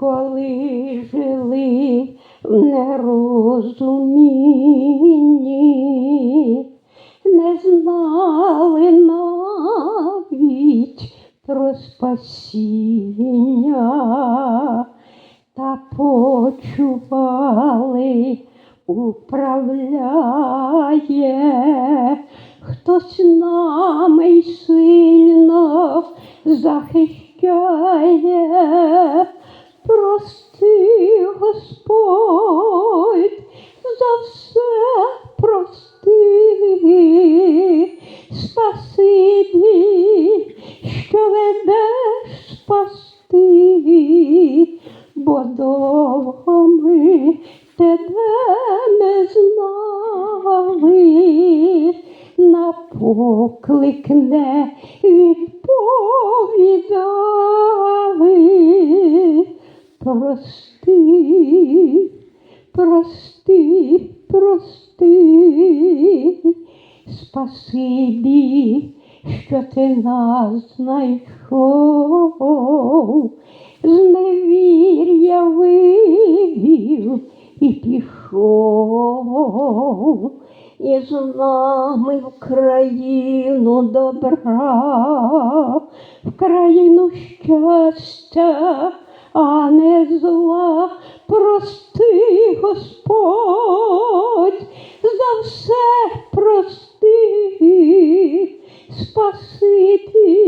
коли жили в нерозумінні, не знали навіть про спасіння, та почували, управляє, хтось нами й сильно захищає, прости, Господь, за все прости, спасибі, що ведеш спасти, бо довго ми тебе не знали, на поклик Прости, прости, прости, спасибі, що ти нас знайшов, з невір'я вивів і пішов, і з нами в країну добра, в країну щастя, а не зла. Прости, Господь, за все прости, спасибі,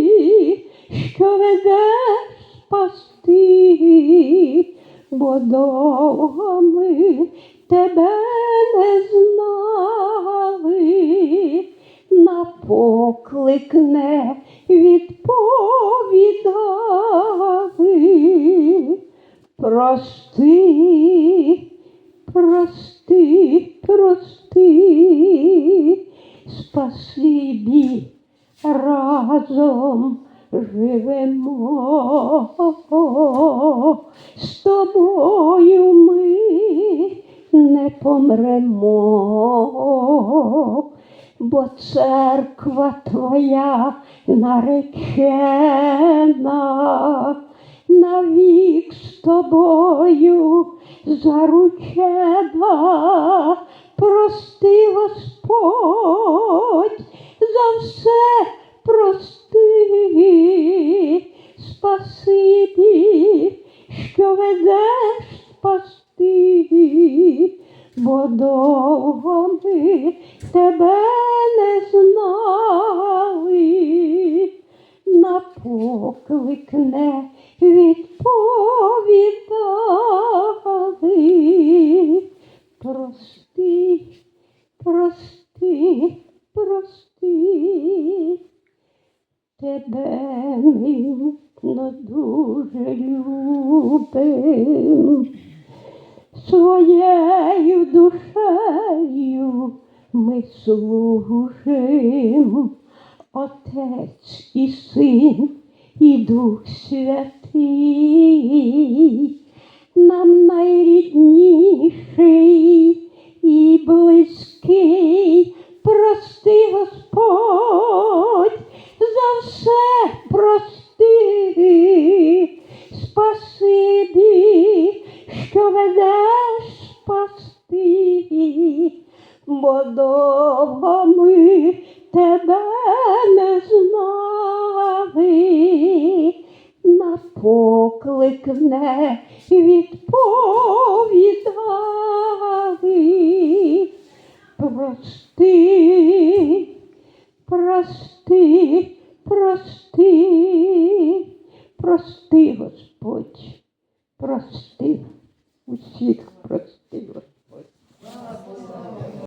що ведеш спасти, бо довго ми тебе не на поклик не відповідали. Прости, прости, прости, спасибі, разом живемо. З тобою ми не помремо, бо церква твоя наречена. Навік з тобою заручена. Прости, Господь, за все прости, спасибі, що ведеш спасти, бо довго ми тебе прости, тебе ми ну, дуже любим, своєю душею ми служим, Отець і Син і Дух Святий, нам найрідніший бо довго ми тебе не знали, на поклик не відповідали. Прости, прости, прости, прости, Господь, прости, усіх прости, Господь.